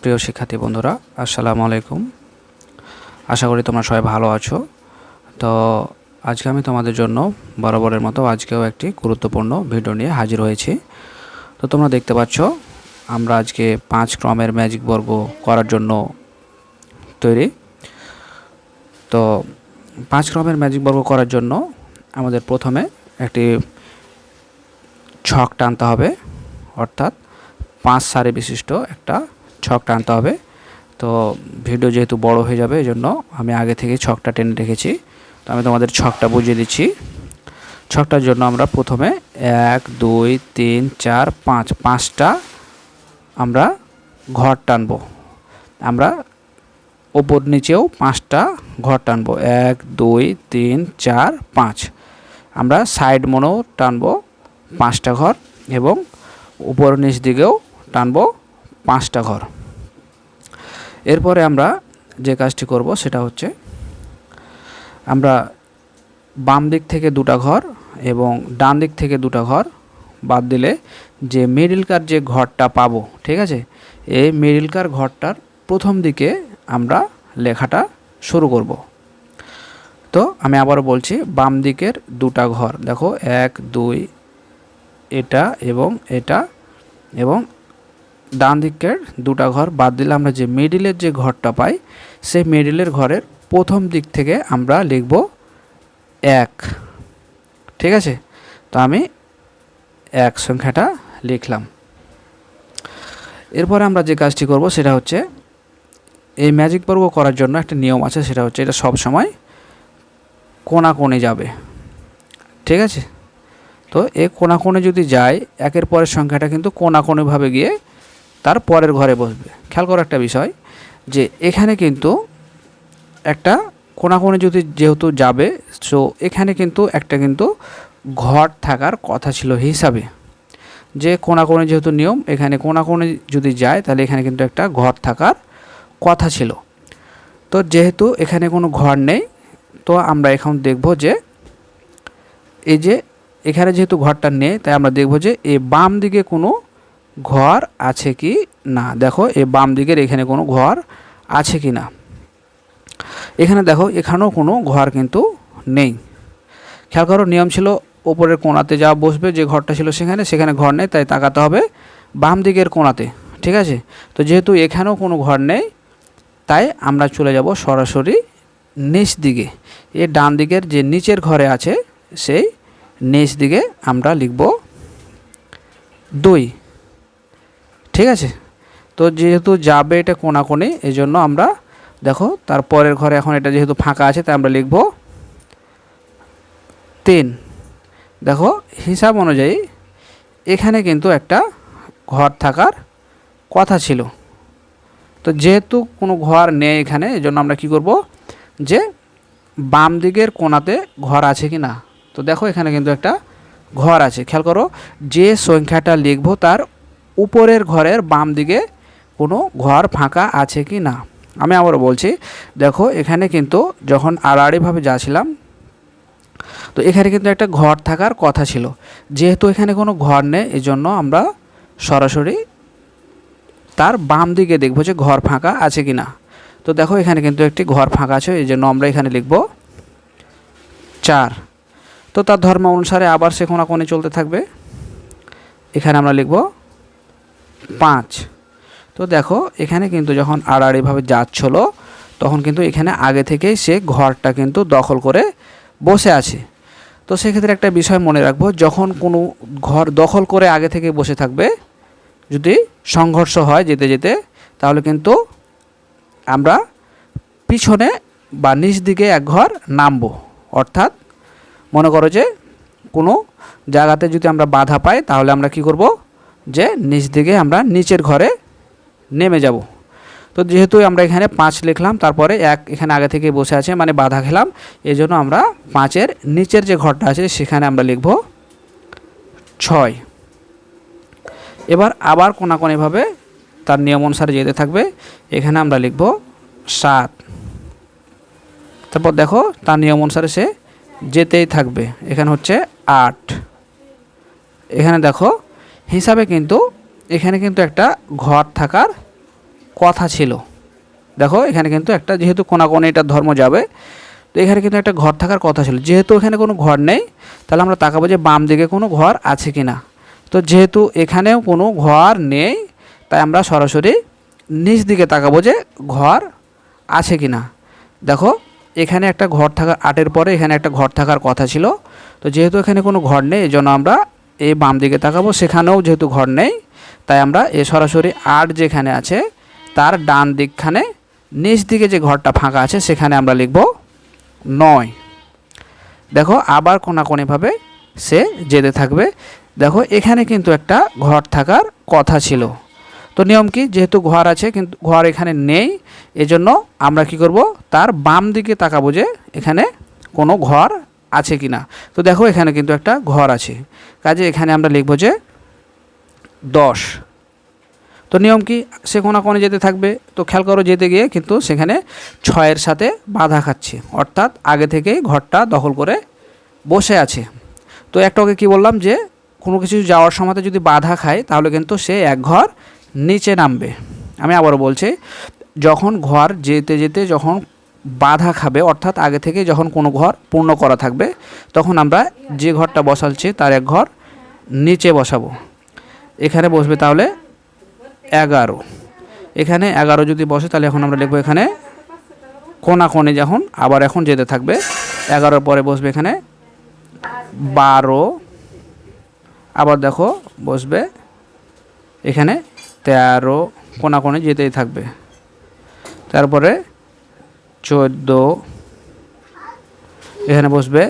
প্রিয় শিক্ষার্থী বন্ধুরা, আসসালামু আলাইকুম। আশা করি তোমরা সবাই ভালো আছো। তো আজকে আমি তোমাদের জন্য বরাবরের মতো আজকেও একটি গুরুত্বপূর্ণ ভিডিও নিয়ে হাজির হয়েছি। তো তোমরা দেখতে পাচ্ছ, আমরা আজকে পাঁচ ক্রমের ম্যাজিক বর্গ করার জন্য তৈরি। তো পাঁচ ক্রমের ম্যাজিক বর্গ করার জন্য আমাদের প্রথমে একটি ছক টানতে হবে, অর্থাৎ পাঁচ সারি বিশিষ্ট একটা ছক টানতে হবে। তো ভিডিও যেহেতু বড় হয়ে যাবে এই জন্য আমি আগে থেকে ছকটা টেনে রেখেছি। তো আমি তোমাদের ছকটা বুঝিয়ে দিচ্ছি। ছকটার জন্য আমরা প্রথমে এক, দুই, তিন, চার, পাঁচ, পাঁচটা আমরা ঘর টানবো। আমরা ওপর নিচেও পাঁচটা ঘর টানবো। এক, দুই, তিন, চার, পাঁচ। আমরা সাইড মনেও টানবো পাঁচটা ঘর এবং উপর নিচ দিকেও টানবো পাঁচটা ঘর। এরপরে আমরা যে কাজটি করব সেটা হচ্ছে আমরা বাম দিক থেকে দুটা ঘর এবং ডান দিক থেকে দুটা ঘর বাদ দিলে যে মিডিলকার যে ঘরটা পাবো, ঠিক আছে? এই মিডিলকার ঘরটার প্রথম দিকে আমরা লেখাটা শুরু করব। তো আমি আবারও বলছি, বাম দিকের দুটা ঘর, দেখো, এক, দুই, এটা এবং এটা এবং ডান দিকের দুটা ঘর বাদ দিলে আমরা যে মিডিলের যে ঘরটা পাই, সেই মিডিলের ঘরের প্রথম দিক থেকে আমরা লিখব এক। ঠিক আছে? তো আমি এক সংখ্যাটা লিখলাম। এরপরে আমরা যে কাজটি করব সেটা হচ্ছে, এই ম্যাজিক বর্গ করার জন্য একটা নিয়ম আছে, সেটা হচ্ছে এটা সব সময় কোনা কোণে যাবে। ঠিক আছে? তো এ কোনা কোণে যদি যায়, একের পরের সংখ্যাটা কিন্তু কোনা কোণেভাবে গিয়ে তার পরের ঘরে বসবে। খেয়াল করার একটা বিষয়, যে এখানে কিন্তু একটা কোনা কোণে যদি যেহেতু যাবে সো এখানে কিন্তু একটা কিন্তু ঘর থাকার কথা ছিল হিসাবে। যে কোনা কোণে যেহেতু নিয়ম, এখানে কোনা কোণে যদি যায়, তাহলে এখানে কিন্তু একটা ঘর থাকার কথা ছিল। তো যেহেতু এখানে কোনো ঘর নেই, তো আমরা এখন দেখব যে এই যে এখানে যেহেতু ঘরটা নেই, তাই আমরা দেখব যে এই বাম দিকে কোনো ঘর আছে কি না? দেখো এই বাম দিকের এখানে কোনো ঘর আছে কি না? এখানে দেখো, এখানেও কোনো ঘর কিন্তু নেই। খেয়াল করো, নিয়ম ছিল ওপরের কোণাতে যা বসবে, যে ঘরটা ছিল সেখানে সেখানে ঘর নেই, তাই তাকাতে হবে বাম দিকের কোণাতে, ঠিক আছে? তো যেহেতু এখানেও কোনো ঘর নেই, তাই আমরা চলে যাব সরাসরি নিচ দিকে। এ ডান দিকের যে নিচের ঘরে আছে, সেই নিচ দিকে আমরা লিখব দুই। ঠিক আছে? তো যেহেতু যাবে এটা কোনাকোণে এই জন্য আমরা, দেখো, তার পরের ঘরে এখন এটা যেহেতু ফাঁকা আছে, তাই আমরা লিখব তিন। দেখো, হিসাব অনুযায়ী এখানে কিন্তু একটা ঘর থাকার কথা ছিল। তো যেহেতু কোনো ঘর নেই এখানে, এই জন্য আমরা কি করব যে বাম দিকের কোনাতে ঘর আছে কি না? তো দেখো, এখানে কিন্তু একটা ঘর আছে। খেয়াল করো, যে সংখ্যাটা লিখব তার উপরের ঘরের বাম দিকে কোনো ঘর ফাঁকা আছে কি না? আমি আবারও বলছি, দেখো এখানে কিন্তু যখন আড়াআড়িভাবে যাচ্ছিলাম, তো এখানে কিন্তু একটা ঘর থাকার কথা ছিল। যেহেতু এখানে কোনো ঘর নেই এই জন্য আমরা সরাসরি তার বাম দিকে দেখব যে ঘর ফাঁকা আছে কি না। তো দেখো এখানে কিন্তু একটি ঘর ফাঁকা আছে এই জন্য আমরা এখানে লিখব চার। তো তার ধর্ম অনুসারে আবার সে কোনে চলতে থাকবে। এখানে আমরা লিখব পাঁচ। তো দেখো, এখানে কিন্তু যখন আড়াআড়িভাবে যাচ্ছিল, তখন কিন্তু এখানে আগে থেকেই সে ঘরটা কিন্তু দখল করে বসে আছে। তো সেক্ষেত্রে একটা বিষয় মনে রাখব, যখন কোনো ঘর দখল করে আগে থেকে বসে থাকবে, যদি সংঘর্ষ হয় যেতে যেতে, তাহলে কিন্তু আমরা পিছনে বা নিচ দিকে এক ঘর নামবো। অর্থাৎ মনে করো যে কোনো জায়গাতে যদি আমরা বাধা পাই, তাহলে আমরা কি করব? যে নিচ দিকে আমরা নিচের ঘরে নেমে যাব। তো যেহেতু আমরা এখানে পাঁচ লিখলাম, তারপরে এক এখানে আগে থেকে বসে আছে মানে বাধা খেলাম এই জন্য আমরা পাঁচের নিচের যে ঘরটা আছে সেখানে আমরা লিখব ছয়। এবার আবার কোনাকোনিভাবে তার নিয়ম অনুসারে যেতে থাকবে, এখানে আমরা লিখব সাত। তারপর দেখো, তার নিয়ম অনুসারে সে যেতেই থাকবে, এখানে হচ্ছে আট। এখানে দেখো হিসাবে কিন্তু এখানে কিন্তু একটা ঘর থাকার কথা ছিল। দেখো, এখানে কিন্তু একটা যেহেতু কোনাকোনে এটার ধর্ম যাবে, তো এখানে কিন্তু একটা ঘর থাকার কথা ছিল। যেহেতু এখানে কোনো ঘর নেই, তাহলে আমরা তাকাবো যে বাম দিকে কোনো ঘর আছে কি না তো যেহেতু এখানেও কোনো ঘর নেই, তাই আমরা সরাসরি নিচ দিকে তাকাবো যে ঘর আছে কি না দেখো, এখানে একটা ঘর থাকার আটের পরে এখানে একটা ঘর থাকার কথা ছিল। তো যেহেতু এখানে কোনো ঘর নেই এই জন্য আমরা এই বাম দিকে তাকাবো, সেখানেও যেহেতু ঘর নেই, তাই আমরা এ সরাসরি আট যেখানে আছে, তার ডান দিকখানে নিচ দিকে যে ঘরটা ফাঁকা আছে, সেখানে আমরা লিখব নয়। দেখো, আবার কোনাকোনিভাবে সে যেতে থাকবে। দেখো, এখানে কিন্তু একটা ঘর থাকার কথা ছিল। তো নিয়ম কি? যেহেতু ঘর আছে, কিন্তু ঘর এখানে নেই, এজন্য আমরা কি করব? তার বাম দিকে তাকাবো যে এখানে কোনো ঘর আছে কি না? তো দেখো এখানে কিন্তু একটা ঘর আছে। কাজে এখানে আমরা লিখব যে দশ। তো নিয়ম কি? সে কোনা কোণে যেতে থাকবে। তো খেয়াল করো যেতে গিয়ে কিন্তু সেখানে ছয়ের সাথে বাধা খাচ্ছে। অর্থাৎ আগে থেকেই ঘরটা দখল করে বসে আছে। তো একটা ওকে কী বললাম যে, কোনো কিছু যাওয়ার সময় যদি বাধা খায়, তাহলে কিন্তু সে এক ঘর নিচে নামবে। আমি আবারও বলছি, যখন ঘর যেতে যেতে যখন বাধা খাবে, অর্থাৎ আগে থেকে যখন কোনো ঘর পূর্ণ করা থাকবে, তখন আমরা যে ঘরটা বসাচ্ছি তার এক ঘর নিচে বসাবো। এখানে বসবে তাহলে এগারো। এখানে এগারো যদি বসে, তাহলে এখন আমরা লিখব এখানে কোনা কোণে যখন, আবার এখন যেতে থাকবে, এগারোর পরে বসবে এখানে বারো। আবার দেখো, বসবে এখানে তেরো কোনা কোণে যেতেই থাকবে। তারপরে চোদ্দ, এখানে বসবে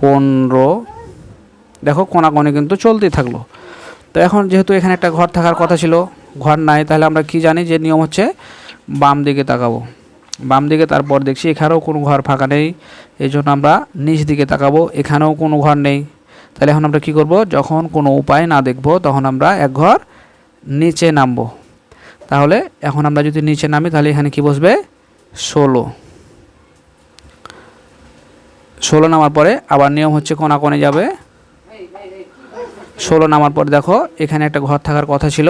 পনেরো। দেখো কোনা কোণে কিন্তু চলতেই থাকল। তো এখন যেহেতু এখানে একটা ঘর থাকার কথা ছিল, ঘর নাই, তাহলে আমরা কি জানি যে নিয়ম হচ্ছে বাম দিকে তাকাবো। বাম দিকে তারপর দেখছি এখানেও কোনো ঘর ফাঁকা নেই এই জন্য আমরা নিচ দিকে তাকাবো, এখানেও কোনো ঘর নেই। তাহলে এখন আমরা কি করব? যখন কোনো উপায় না দেখব, তখন আমরা এক ঘর নিচে নামবো। তাহলে এখন আমরা যদি নিচে নামি, তাহলে এখানে কি বসবে? ষোলো। ষোলো নামার পরে আবার নিয়ম হচ্ছে কোনা কোণে যাবে। ষোলো নামার পরে দেখো, এখানে একটা ঘর থাকার কথা ছিল।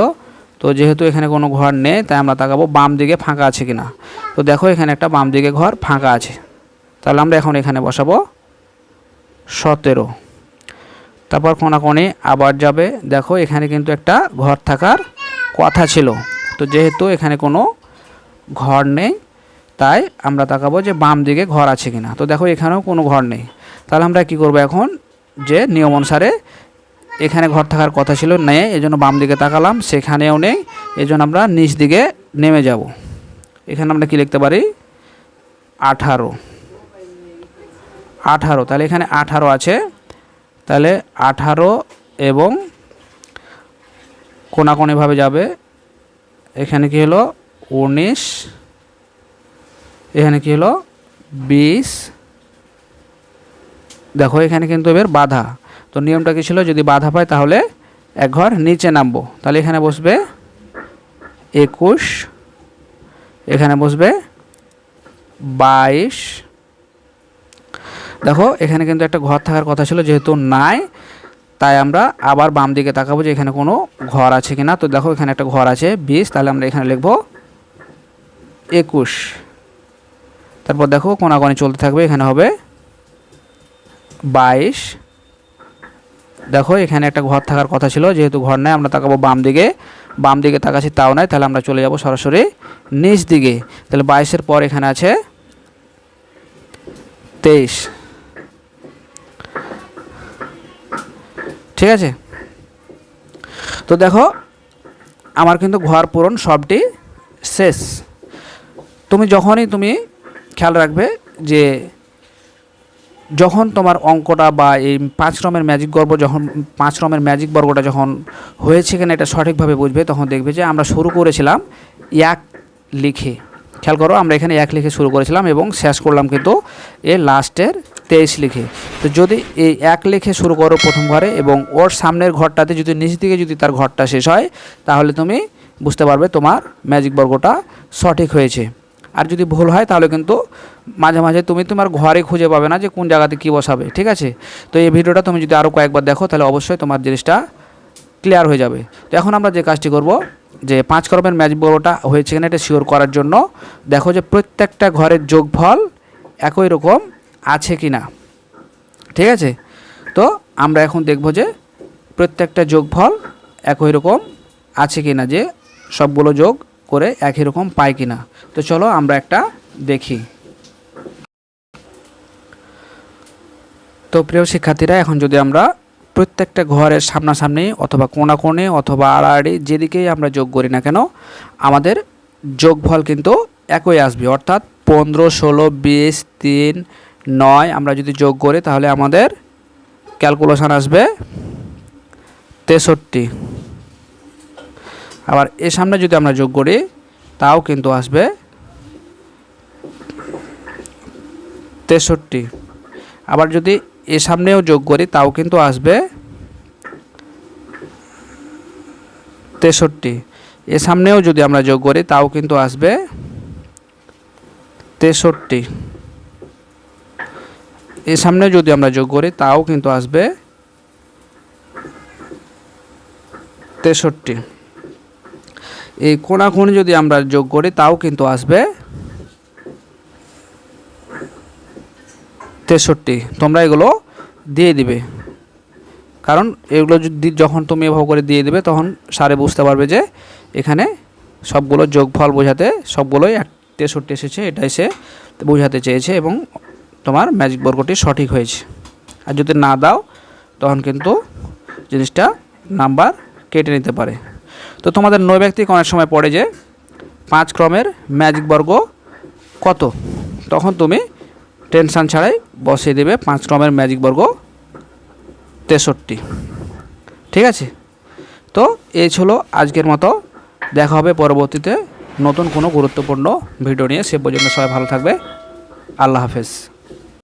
তো যেহেতু এখানে কোনো ঘর নেই, তাই আমরা তাকাবো বাম দিকে ফাঁকা আছে কিনা। তো দেখো এখানে একটা বাম দিকে ঘর ফাঁকা আছে। তাহলে আমরা এখন এখানে বসাবো সতেরো। তারপর কোনাকোনি আবার যাবে। দেখো এখানে কিন্তু একটা ঘর থাকার কথা ছিল। তো যেহেতু এখানে কোনো ঘর নেই তাই আমরা তাকাবো যে বাম দিকে ঘর আছে কিনা। তো দেখো এখানেও কোনো ঘর নেই। তাহলে আমরা কি করব এখন? যে নিয়ম অনুসারে এখানে ঘর থাকার কথা ছিল, নেই এই জন্য বাম দিকে তাকালাম, সেখানেও নেই এই জন্য আমরা নিচ দিকে নেমে যাব। এখানে আমরা কি লিখতে পারি? আঠারো। আঠারো, তাহলে এখানে আঠারো আছে। তাহলে আঠারো এবং কোনাকোনিভাবে যাবে। এখানে কি হলো? উনিশ এখানে কি হলো? বিশ দেখো, এখানে কিন্তু এবার বাধা। তো নিয়মটা কি ছিল? যদি বাধা পায় তাহলে এক ঘর নিচে নামবো। তাহলে এখানে বসবে একুশ। এখানে বসবে বাইশ। দেখো, এখানে কিন্তু একটা ঘর থাকার কথা ছিল, যেহেতু নাই, তাই আমরা আবার বাম দিকে তাকাবো যে এখানে কোনো ঘর আছে কিনা। তো দেখো, এখানে একটা ঘর আছে বিশ তাহলে আমরা এখানে লিখব একুশ। তারপর দেখো কোনাকোনি চলতে থাকবে, এখানে হবে বাইশ। দেখো এখানে একটা ঘর থাকার কথা ছিল, যেহেতু ঘর নেই, আমরা তাকাবো বাম দিকে। বাম দিকে তাকাচ্ছি, তাও নাই, তাহলে আমরা চলে যাব সরাসরি নিচ দিকে। তাহলে বাইশের পর এখানে আছে তেইশ। ঠিক আছে? তো দেখো, আমার কিন্তু ঘর পূরণ সবটি শেষ। তুমি যখনই তুমি খেয়াল রাখবে যে যখন তোমার অঙ্কটা বা এই পাঁচ রমের ম্যাজিক গর্ব যখন, পাঁচ রমের ম্যাজিক বর্গটা যখন হয়েছে কিনা এটা সঠিকভাবে বুঝবে, তখন দেখবে যে আমরা শুরু করেছিলাম এক লিখে। খেয়াল করো, আমরা এখানে এক লিখে শুরু করেছিলাম এবং শেষ করলাম কিন্তু এ লাস্টের তেইশ লিখে। তো যদি এই এক লিখে শুরু করো প্রথম ঘরে এবং ওর সামনের ঘরটাতে যদি নিচ দিকে যদি তার ঘরটা শেষ হয়, তাহলে তুমি বুঝতে পারবে তোমার ম্যাজিক বর্গটা সঠিক হয়েছে। আর যদি ভুল হয় তাহলে কিন্তু মাঝে মাঝে তুমি তোমার ঘরে খুঁজে পাবে না যে কোন জায়গাতে কী বসাবে, ঠিক আছে? তো এই ভিডিওটা তুমি যদি আরও কয়েকবার দেখো তাহলে অবশ্যই তোমার জিনিসটা ক্লিয়ার হয়ে যাবে। তো এখন আমরা যে কাজটি করব, যে পাঁচ ক্রমের ম্যাচ বড়টা হয়েছে কিনা এটা শিওর করার জন্য দেখো যে প্রত্যেকটা ঘরের যোগফল একই রকম আছে কি না ঠিক আছে? তো আমরা এখন দেখব যে প্রত্যেকটা যোগফল একই রকম আছে কি না যে সবগুলো যোগ করে একই রকম পাই কি না তো চলো আমরা একটা দেখি। তো প্রিয় শিক্ষার্থীরা, এখন যদি আমরা প্রত্যেকটা ঘরের সামনাসামনি অথবা কোণাকোণে অথবা আড়াআড়ি যেদিকেই আমরা যোগ করি না কেন, আমাদের যোগফল কিন্তু একই আসবে। অর্থাৎ পনেরো, ষোলো, বিশ, তিন, নয় আমরা যদি যোগ করি তাহলে আমাদের ক্যালকুলেশন আসবে তেষট্টি। আবার এর সামনে যদি আমরা যোগ করি, তাও কিন্তু আসবে তেষট্টি। আবার যদি এর সামনেও যোগ করি, তাও কিন্তু আসবে তেষট্টি। এর সামনেও যদি আমরা যোগ করি, তাও কিন্তু আসবে তেষট্টি। এর সামনে যদি আমরা যোগ করি, তাও কিন্তু আসবে তেষট্টি। এই কোণাকুণি যদি আমরা যোগ করি, তাও কিন্তু আসবে তেষট্টি। তোমরা এগুলো দিয়ে দিবে। কারণ এগুলো যদি যখন তুমি এভাবে করে দিয়ে দিবে, তখন সারে বুঝতে পারবে যে এখানে সবগুলো যোগফল বোঝাতে সবগুলোই এক তেষট্টি এসেছে এটাই সে বোঝাতে চেয়েছে এবং তোমার ম্যাজিক বর্গটি সঠিক হয়েছে। আর যদি না দাও, তখন কিন্তু জিনিসটা নাম্বার কেটে নিতে পারে। তো তোমাদের নৈব্যক্তিক অনেক সময় পড়ে যে পাঁচ ক্রমের ম্যাজিক বর্গ কত? তখন তুমি টেনশান ছাড়াই বসিয়ে দেবে পাঁচ ক্রমের ম্যাজিক বর্গ তেষট্টি। ঠিক আছে? তো এই ছিল আজকের মতো। দেখা হবে পরবর্তীতে নতুন কোনো গুরুত্বপূর্ণ ভিডিও নিয়ে। সে পর্যন্ত সবাই ভালো থাকবে। আল্লাহ হাফেজ।